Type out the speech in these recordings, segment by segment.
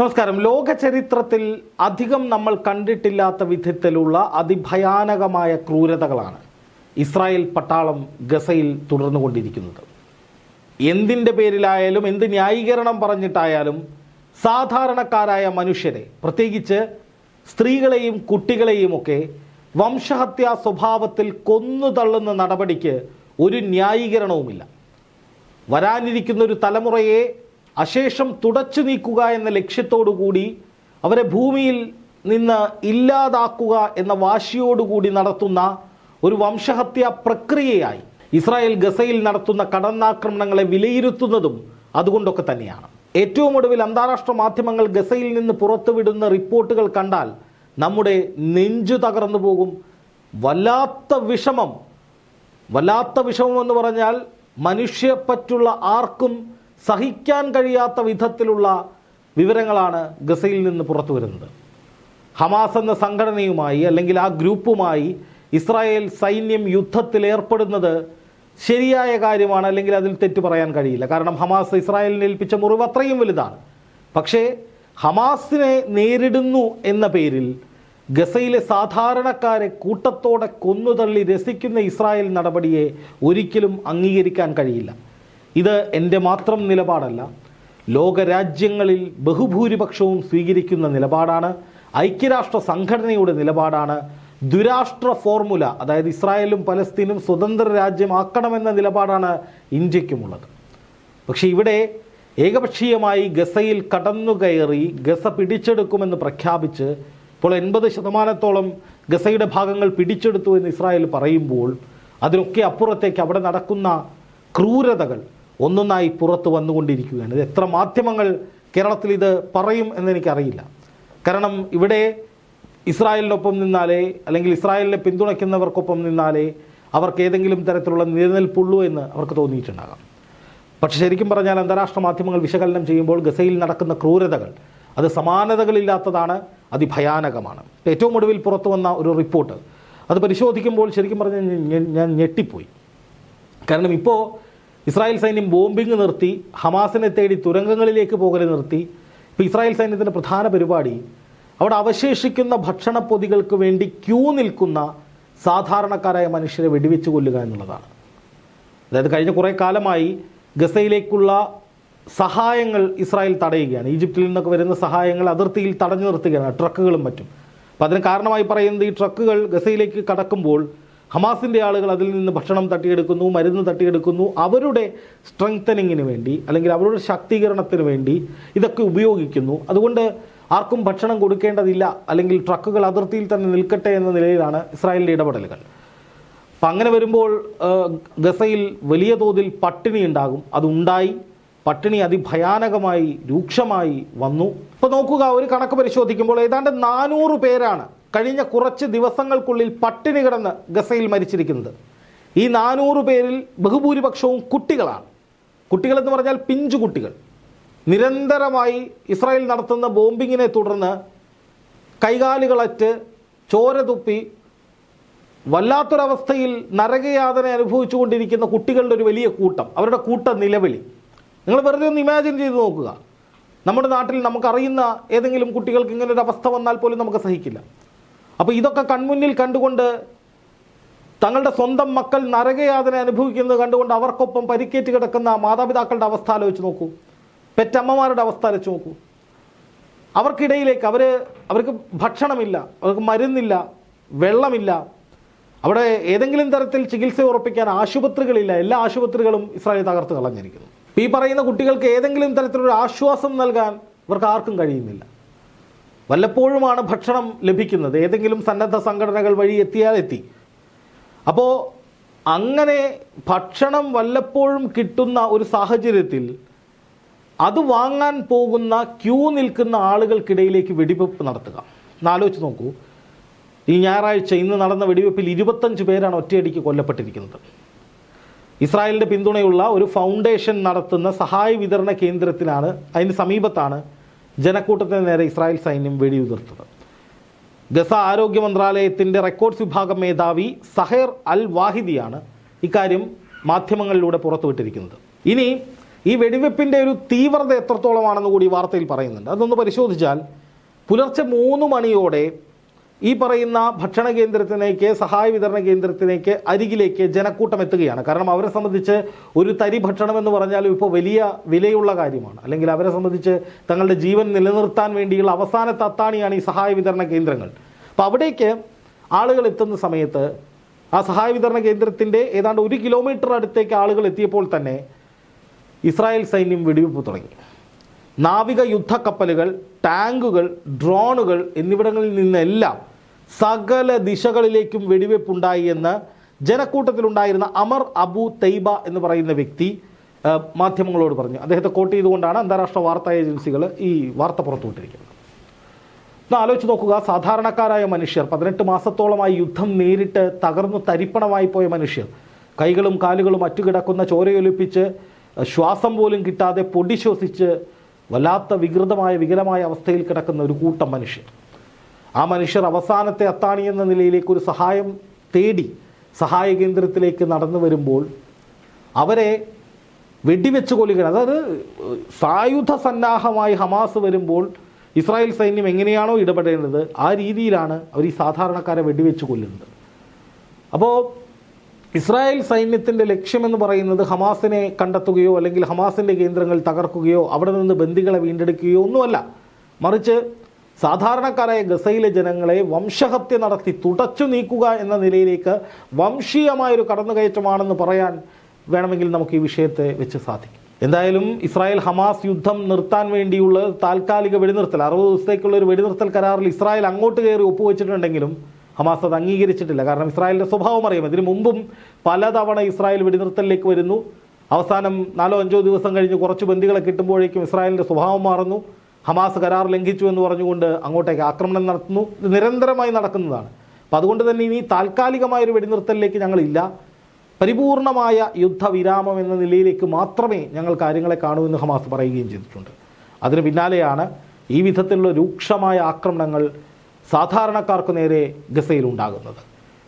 നമസ്കാരം. ലോക ചരിത്രത്തിൽ അധികം നമ്മൾ കണ്ടിട്ടില്ലാത്ത വിധത്തിലുള്ള അതിഭയാനകമായ ക്രൂരതകളാണ് ഇസ്രായേൽ പട്ടാളം ഗസയിൽ തുടർന്നുകൊണ്ടിരിക്കുന്നത്. എന്തിന്റെ പേരിലായാലും എന്ത് ന്യായീകരണം പറഞ്ഞിട്ടായാലും സാധാരണക്കാരായ മനുഷ്യരെ പ്രത്യേകിച്ച് സ്ത്രീകളെയും കുട്ടികളെയും ഒക്കെ വംശഹത്യാ സ്വഭാവത്തിൽ കൊന്നു തള്ളുന്ന നടപടിക്ക് ഒരു ന്യായീകരണവുമില്ല. വരാനിരിക്കുന്ന ഒരു തലമുറയെ അശേഷം തുടച്ചു നീക്കുക എന്ന ലക്ഷ്യത്തോടുകൂടി അവരെ ഭൂമിയിൽ നിന്ന് ഇല്ലാതാക്കുക എന്ന വാശിയോടുകൂടി നടത്തുന്ന ഒരു വംശഹത്യാ പ്രക്രിയയായി. ഇസ്രായേൽ ഗസയിൽ നടത്തുന്ന കടന്നാക്രമണങ്ങളെ വിലയിരുത്തുന്നതും അതുകൊണ്ടൊക്കെ തന്നെയാണ്. ഏറ്റവും ഒടുവിൽ അന്താരാഷ്ട്ര മാധ്യമങ്ങൾ ഗസയിൽ നിന്ന് പുറത്തുവിടുന്ന റിപ്പോർട്ടുകൾ കണ്ടാൽ നമ്മുടെ നെഞ്ചു തകർന്നു പോകും. വല്ലാത്ത വിഷമം. വല്ലാത്ത വിഷമം എന്ന് പറഞ്ഞാൽ മനുഷ്യപ്പറ്റുള്ള ആർക്കും സഹിക്കാൻ കഴിയാത്ത വിധത്തിലുള്ള വിവരങ്ങളാണ് ഗസയിൽ നിന്ന് പുറത്തു വരുന്നത്. ഹമാസ് എന്ന സംഘടനയുമായി അല്ലെങ്കിൽ ആ ഗ്രൂപ്പുമായി ഇസ്രായേൽ സൈന്യം യുദ്ധത്തിൽ ഏർപ്പെടുന്നത് ശരിയായ കാര്യമാണ് അല്ലെങ്കിൽ അതിൽ തെറ്റ് പറയാൻ കഴിയില്ല. കാരണം ഹമാസ് ഇസ്രായേലിനെ ഏൽപ്പിച്ച മുറിവ് അത്രയും വലുതാണ്. പക്ഷേ ഹമാസിനെ നേരിടുന്നു എന്ന പേരിൽ ഗസയിലെ സാധാരണക്കാരെ കൂട്ടത്തോടെ കൊന്നുതള്ളി രസിക്കുന്ന ഇസ്രായേൽ നടപടിയെ ഒരിക്കലും അംഗീകരിക്കാൻ കഴിയില്ല. ഇത് എന്റെ മാത്രം നിലപാടല്ല. ലോകരാജ്യങ്ങളിൽ ബഹുഭൂരിപക്ഷവും സ്വീകരിക്കുന്ന നിലപാടാണ്. ഐക്യരാഷ്ട്ര സംഘടനയുടെ നിലപാടാണ്. ദുരാഷ്ട്ര ഫോർമുല അതായത് ഇസ്രായേലും പലസ്തീനും സ്വതന്ത്ര രാജ്യമാക്കണമെന്ന നിലപാടാണ് ഇന്ത്യക്കുമുള്ളത് പക്ഷേ ഇവിടെ ഏകപക്ഷീയമായി ഗസയിൽ കടന്നുകയറി ഗസ പിടിച്ചെടുക്കുമെന്ന് പ്രഖ്യാപിച്ച് ഇപ്പോൾ എൺപത് ശതമാനത്തോളം ഗസയുടെ ഭാഗങ്ങൾ പിടിച്ചെടുത്തു എന്ന് ഇസ്രായേൽ പറയുമ്പോൾ അതിനൊക്കെ അപ്പുറത്തേക്ക് അവിടെ നടക്കുന്ന ക്രൂരതകൾ ഒന്നൊന്നായി പുറത്ത് വന്നുകൊണ്ടിരിക്കുകയാണ്. ഇത് എത്ര മാധ്യമങ്ങൾ കേരളത്തിൽ ഇത് പറയും എന്നെനിക്കറിയില്ല. കാരണം ഇവിടെ ഇസ്രായേലിനൊപ്പം നിന്നാലേ അല്ലെങ്കിൽ ഇസ്രായേലിനെ പിന്തുണയ്ക്കുന്നവർക്കൊപ്പം നിന്നാലേ അവർക്ക് ഏതെങ്കിലും തരത്തിലുള്ള നിലനിൽപ്പുള്ളൂ എന്ന് അവർക്ക് തോന്നിയിട്ടുണ്ടാകാം. പക്ഷെ ശരിക്കും പറഞ്ഞാൽ അന്താരാഷ്ട്ര മാധ്യമങ്ങൾ വിശകലനം ചെയ്യുമ്പോൾ ഗസയിൽ നടക്കുന്ന ക്രൂരതകൾ അത് സമാനതകളില്ലാത്തതാണ് അതിഭയാനകമാണ്. ഏറ്റവും ഒടുവിൽ പുറത്തു വന്ന ഒരു റിപ്പോർട്ട്. അത് പരിശോധിക്കുമ്പോൾ ശരിക്കും പറഞ്ഞാൽ ഞാൻ- ഞെട്ടിപ്പോയി. കാരണം ഇപ്പോൾ ഇസ്രായേൽ സൈന്യം ബോംബിംഗ് നിർത്തി ഹമാസിനെ തേടി തുരങ്കങ്ങളിലേക്ക് പോകൽ നിർത്തി. ഇപ്പോൾ ഇസ്രായേൽ സൈന്യത്തിന്റെ പ്രധാന പരിപാടി അവിടെ അവശേഷിക്കുന്ന ഭക്ഷണപ്പൊതികൾക്ക് വേണ്ടി ക്യൂ നിൽക്കുന്ന സാധാരണക്കാരായ മനുഷ്യരെ വെടിവെച്ച് കൊല്ലുക എന്നുള്ളതാണ്. അതായത് കഴിഞ്ഞ കുറേ കാലമായി ഗസയിലേക്കുള്ള സഹായങ്ങൾ ഇസ്രായേൽ തടയുകയാണ്. ഈജിപ്തിൽ നിന്നൊക്കെ വരുന്ന സഹായങ്ങൾ അതിർത്തിയിൽ തടഞ്ഞു നിർത്തുകയാണ് ട്രക്കുകളും മറ്റും. അപ്പോൾ അതിന് കാരണമായി പറയുന്നത് ഈ ട്രക്കുകൾ ഗസയിലേക്ക് കടക്കുമ്പോൾ ഹമാസിന്റെ ആളുകൾ അതിൽ നിന്ന് ഭക്ഷണം തട്ടിയെടുക്കുന്നു മരുന്ന് തട്ടിയെടുക്കുന്നു. അവരുടെ സ്ട്രെങ്തനിങ്ങിന് വേണ്ടി അല്ലെങ്കിൽ അവരുടെ ശാക്തീകരണത്തിന് വേണ്ടി ഇതൊക്കെ ഉപയോഗിക്കുന്നു. അതുകൊണ്ട് ആർക്കും ഭക്ഷണം കൊടുക്കേണ്ടതില്ല അല്ലെങ്കിൽ ട്രക്കുകൾ അതിർത്തിയിൽ തന്നെ നിൽക്കട്ടെ എന്ന നിലയിലാണ് ഇസ്രായേലിന്റെ ഇടപെടലുകൾ. അപ്പം അങ്ങനെ വരുമ്പോൾ ഗസയിൽ വലിയ തോതിൽ പട്ടിണി ഉണ്ടാകും. അതുണ്ടായി. പട്ടിണി അതിഭയാനകമായി രൂക്ഷമായി വന്നു. ഇപ്പോൾ നോക്കുക ഒരു കണക്ക് പരിശോധിക്കുമ്പോൾ ഏതാണ്ട് നാനൂറ് പേരാണ് കഴിഞ്ഞ കുറച്ച് ദിവസങ്ങൾക്കുള്ളിൽ പട്ടിണി കിടന്ന് ഗസയിൽ മരിച്ചിരിക്കുന്നത്. ഈ നാനൂറ് പേരിൽ ബഹുഭൂരിപക്ഷവും കുട്ടികളാണ്. കുട്ടികളെന്ന് പറഞ്ഞാൽ പിഞ്ചു കുട്ടികൾ. നിരന്തരമായി ഇസ്രായേൽ നടത്തുന്ന ബോംബിങ്ങിനെ തുടർന്ന് കൈകാലുകളറ്റ് ചോര തുപ്പി വല്ലാത്തൊരവസ്ഥയിൽ നരകയാതന അനുഭവിച്ചുകൊണ്ടിരിക്കുന്ന കുട്ടികളുടെ ഒരു വലിയ കൂട്ടം. അവരുടെ കൂട്ട നിലവിളി. നിങ്ങൾ വെറുതെ ഒന്ന് ഇമാജിൻ ചെയ്ത് നോക്കുക. നമ്മുടെ നാട്ടിൽ നമുക്കറിയുന്ന ഏതെങ്കിലും കുട്ടികൾക്ക് ഇങ്ങനെ ഒരു അവസ്ഥ വന്നാൽ പോലും നമുക്ക് സഹിക്കില്ല. അപ്പോൾ ഇതൊക്കെ കൺമുന്നിൽ കണ്ടുകൊണ്ട് തങ്ങളുടെ സ്വന്തം മക്കൾ നരകയാതന അനുഭവിക്കുന്നത് കണ്ടുകൊണ്ട് അവർക്കൊപ്പം പരിക്കേറ്റ് കിടക്കുന്ന മാതാപിതാക്കളുടെ അവസ്ഥ ആലോചിച്ച് നോക്കൂ. പെറ്റമ്മമാരുടെ അവസ്ഥ ആലോചിച്ച് നോക്കൂ. അവർക്കിടയിലേക്ക് അവർ അവർക്ക് ഭക്ഷണമില്ല അവർക്ക് മരുന്നില്ല വെള്ളമില്ല. അവിടെ ഏതെങ്കിലും തരത്തിൽ ചികിത്സ ഉറപ്പിക്കാൻ ആശുപത്രികളില്ല. എല്ലാ ആശുപത്രികളും ഇസ്രായേൽ തകർത്ത് കളഞ്ഞിരിക്കുന്നു. ഈ പറയുന്ന കുട്ടികൾക്ക് ഏതെങ്കിലും തരത്തിലൊരു ആശ്വാസം നൽകാൻ ഇവർക്ക് ആർക്കും കഴിയുന്നില്ല. വല്ലപ്പോഴുമാണ് ഭക്ഷണം ലഭിക്കുന്നത്. ഏതെങ്കിലും സന്നദ്ധ സംഘടനകൾ വഴി എത്തിയാൽ എത്തി. അപ്പോൾ അങ്ങനെ ഭക്ഷണം വല്ലപ്പോഴും കിട്ടുന്ന ഒരു സാഹചര്യത്തിൽ അത് വാങ്ങാൻ പോകുന്ന ക്യൂ നിൽക്കുന്ന ആളുകൾക്കിടയിലേക്ക് വെടിവെപ്പ് നടത്തുക. എന്നാലോചിച്ച് നോക്കൂ. ഈ ഞായറാഴ്ച ഇന്ന് നടന്ന വെടിവെപ്പിൽ ഇരുപത്തഞ്ച് പേരാണ് ഒറ്റയടിക്ക് കൊല്ലപ്പെട്ടിരിക്കുന്നത്. ഇസ്രായേലിന്റെ പിന്തുണയുള്ള ഒരു ഫൗണ്ടേഷൻ നടത്തുന്ന സഹായ വിതരണ കേന്ദ്രത്തിലാണ് അതിന് സമീപത്താണ് ജനക്കൂട്ടത്തിന് നേരെ ഇസ്രായേൽ സൈന്യം വെടിയുതിർത്തത്. ഗസ ആരോഗ്യ മന്ത്രാലയത്തിന്റെ റെക്കോർഡ്സ് വിഭാഗം മേധാവി സഹേർ അൽ വാഹിദിയാണ് ഇക്കാര്യം മാധ്യമങ്ങളിലൂടെ പുറത്തുവിട്ടിരിക്കുന്നത്. ഇനി ഈ വെടിവെപ്പിന്റെ ഒരു തീവ്രത എത്രത്തോളമാണെന്ന് കൂടി വാർത്തയിൽ പറയുന്നുണ്ട്. അതൊന്ന് പരിശോധിച്ചാൽ പുലർച്ചെ മൂന്ന് മണിയോടെ ഈ പറയുന്ന ഭക്ഷണ കേന്ദ്രത്തിലേക്ക് സഹായ വിതരണ കേന്ദ്രത്തിലേക്ക് അരികിലേക്ക് ജനക്കൂട്ടം എത്തുകയാണ്. കാരണം അവരെ സംബന്ധിച്ച് ഒരു തരി ഭക്ഷണം എന്ന് പറഞ്ഞാലും ഇപ്പോൾ വലിയ വിലയുള്ള കാര്യമാണ്. അല്ലെങ്കിൽ അവരെ സംബന്ധിച്ച് തങ്ങളുടെ ജീവൻ നിലനിർത്താൻ വേണ്ടിയുള്ള അവസാനത്തെ അത്താണിയാണ് ഈ സഹായ വിതരണ കേന്ദ്രങ്ങൾ. അപ്പോൾ അവിടേക്ക് ആളുകൾ എത്തുന്ന സമയത്ത് ആ സഹായ വിതരണ കേന്ദ്രത്തിന്റെ ഏതാണ്ട് ഒരു കിലോമീറ്റർ അടുത്തേക്ക് ആളുകൾ എത്തിയപ്പോൾ തന്നെ ഇസ്രായേൽ സൈന്യം വെടിവെപ്പ് തുടങ്ങി. നാവിക യുദ്ധക്കപ്പലുകൾ ടാങ്കുകൾ ഡ്രോണുകൾ എന്നിവിടങ്ങളിൽ നിന്നെല്ലാം സകല ദിശകളിലേക്കും വെടിവെപ്പുണ്ടായി എന്ന് ജനക്കൂട്ടത്തിലുണ്ടായിരുന്ന അമർ അബു തൈബ എന്ന് പറയുന്ന വ്യക്തി മാധ്യമങ്ങളോട് പറഞ്ഞു. അദ്ദേഹത്തെ കോട്ട് ചെയ്തുകൊണ്ടാണ് അന്താരാഷ്ട്ര വാർത്താ ഏജൻസികൾ ഈ വാർത്ത പുറത്തുവിട്ടിരിക്കുന്നത്. എന്നാൽ ആലോചിച്ച് നോക്കുക സാധാരണക്കാരായ മനുഷ്യർ പതിനെട്ട് മാസത്തോളമായി യുദ്ധം നേരിട്ട് തകർന്നു തരിപ്പണമായി പോയ മനുഷ്യർ കൈകളും കാലുകളും അറ്റുകിടക്കുന്ന ചോരയൊലിപ്പിച്ച് ശ്വാസം പോലും കിട്ടാതെ പൊടി ശ്വസിച്ച് വല്ലാത്ത വികൃതമായ വികലമായ അവസ്ഥയിൽ കിടക്കുന്ന ഒരു കൂട്ടം മനുഷ്യർ. ആ മനുഷ്യർ അവസാനത്തെ അത്താണി എന്ന നിലയിലേക്ക് ഒരു സഹായം തേടി സഹായ കേന്ദ്രത്തിലേക്ക് നടന്നു വരുമ്പോൾ അവരെ വെടിവെച്ച് കൊല്ലുകയാണ്. അതായത് സായുധ സന്നാഹമായി ഹമാസ് വരുമ്പോൾ ഇസ്രായേൽ സൈന്യം എങ്ങനെയാണോ ഇടപെടേണ്ടത് ആ രീതിയിലാണ് അവർ ഈ സാധാരണക്കാരെ വെടിവെച്ച് കൊല്ലുന്നത്. അപ്പോൾ ഇസ്രായേൽ സൈന്യത്തിന്റെ ലക്ഷ്യമെന്ന് പറയുന്നത് ഹമാസിനെ കണ്ടെത്തുകയോ അല്ലെങ്കിൽ ഹമാസിന്റെ കേന്ദ്രങ്ങൾ തകർക്കുകയോ അവിടെ നിന്ന് ബന്ദികളെ വീണ്ടെടുക്കുകയോ ഒന്നുമല്ല. മറിച്ച് സാധാരണക്കാരായ ഗസയിലെ ജനങ്ങളെ വംശഹത്യ നടത്തി തുടച്ചു നീക്കുക എന്ന നിലയിലേക്ക് വംശീയമായൊരു കടന്നുകയറ്റമാണെന്ന് പറയാൻ വേണമെങ്കിൽ നമുക്ക് ഈ വിഷയത്തെ വെച്ച് സാധിക്കും. എന്തായാലും ഇസ്രായേൽ ഹമാസ് യുദ്ധം നിർത്താൻ വേണ്ടിയുള്ള താൽക്കാലിക വെടിനിർത്തൽ അറുപത് ദിവസത്തേക്കുള്ള ഒരു വെടിനിർത്തൽ കരാറിൽ ഇസ്രായേൽ അങ്ങോട്ട് കയറി ഒപ്പുവെച്ചിട്ടുണ്ടെങ്കിലും ഹമാസ് അത് അംഗീകരിച്ചിട്ടില്ല. കാരണം ഇസ്രായേലിന്റെ സ്വഭാവം അറിയാം. ഇതിനു മുമ്പും പലതവണ ഇസ്രായേൽ വെടിനിർത്തലിലേക്ക് വരുന്നു. അവസാനം നാലോ അഞ്ചോ ദിവസം കഴിഞ്ഞ് കുറച്ച് ബന്ദികളെ കിട്ടുമ്പോഴേക്കും ഇസ്രായേലിന്റെ സ്വഭാവം മാറുന്നു. ഹമാസ് കരാർ ലംഘിച്ചു എന്ന് പറഞ്ഞുകൊണ്ട് അങ്ങോട്ടേക്ക് ആക്രമണം നടത്തുന്നു നിരന്തരമായി നടക്കുന്നതാണ്. അപ്പം അതുകൊണ്ട് തന്നെ ഇനി താൽക്കാലികമായൊരു വെടിനിർത്തലിലേക്ക് ഞങ്ങളില്ല. പരിപൂർണമായ യുദ്ധവിരാമം എന്ന നിലയിലേക്ക് മാത്രമേ ഞങ്ങൾ കാര്യങ്ങളെ കാണൂ എന്ന് ഹമാസ് പറയുകയും ചെയ്തിട്ടുണ്ട്. അതിന് പിന്നാലെയാണ് ഈ വിധത്തിലുള്ള രൂക്ഷമായ ആക്രമണങ്ങൾ സാധാരണക്കാർക്ക് നേരെ ഗസയിൽ ഉണ്ടാകുന്നത്.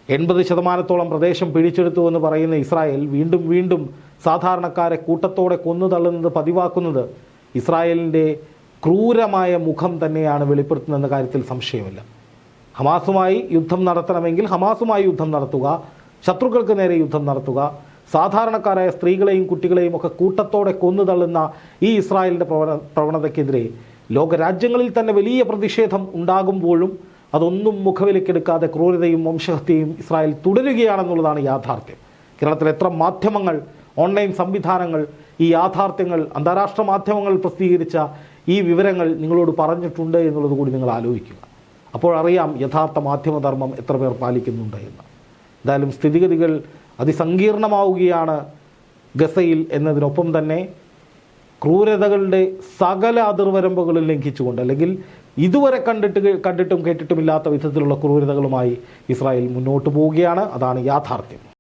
എൺപത് ശതമാനത്തോളം പ്രദേശം പിടിച്ചെടുത്തു എന്ന് പറയുന്ന ഇസ്രായേൽ വീണ്ടും വീണ്ടും സാധാരണക്കാരെ കൂട്ടത്തോടെ കൊന്നു തള്ളുന്നത് പതിവാക്കുന്നത് ഇസ്രായേലിന്റെ ക്രൂരമായ മുഖം തന്നെയാണ് വെളിപ്പെടുത്തുന്നതെന്ന കാര്യത്തിൽ സംശയമില്ല. ഹമാസുമായി യുദ്ധം നടത്തണമെങ്കിൽ ഹമാസുമായി യുദ്ധം നടത്തുക ശത്രുക്കൾക്ക് നേരെ യുദ്ധം നടത്തുക സാധാരണക്കാരായ സ്ത്രീകളെയും കുട്ടികളെയും ഒക്കെ കൂട്ടത്തോടെ കൊന്നു തള്ളുന്ന ഈ ഇസ്രായേലിന്റെ പ്രവണ പ്രവണതയ്ക്കെതിരെ ലോകരാജ്യങ്ങളിൽ തന്നെ വലിയ പ്രതിഷേധം ഉണ്ടാകുമ്പോഴും അതൊന്നും മുഖവിലക്കെടുക്കാതെ ക്രൂരതയും വംശഹത്യയും ഇസ്രായേൽ തുടരുകയാണെന്നുള്ളതാണ് യാഥാർത്ഥ്യം. കേരളത്തിൽ എത്ര മാധ്യമങ്ങൾ ഓൺലൈൻ സംവിധാനങ്ങൾ ഈ യാഥാർത്ഥ്യങ്ങൾ അന്താരാഷ്ട്ര മാധ്യമങ്ങൾ പ്രസിദ്ധീകരിച്ച ഈ വിവരങ്ങൾ നിങ്ങളോട് പറഞ്ഞിട്ടുണ്ട് എന്നുള്ളത് കൂടി നിങ്ങൾ ആലോചിക്കുക. അപ്പോഴറിയാം യഥാർത്ഥ മാധ്യമധർമ്മം എത്ര പേർ പാലിക്കുന്നുണ്ട് എന്ന്. എന്തായാലും സ്ഥിതിഗതികൾ അതിസങ്കീർണമാവുകയാണ് ഗസയിൽ എന്നതിനൊപ്പം തന്നെ ക്രൂരതകളുടെ സകല അതിർവരമ്പുകളും ലംഘിച്ചുകൊണ്ട് അല്ലെങ്കിൽ ഇതുവരെ കണ്ടിട്ട് കണ്ടിട്ടും കേട്ടിട്ടുമില്ലാത്ത വിധത്തിലുള്ള ക്രൂരതകളുമായി ഇസ്രായേൽ മുന്നോട്ട് പോവുകയാണ്. അതാണ് യാഥാർത്ഥ്യം.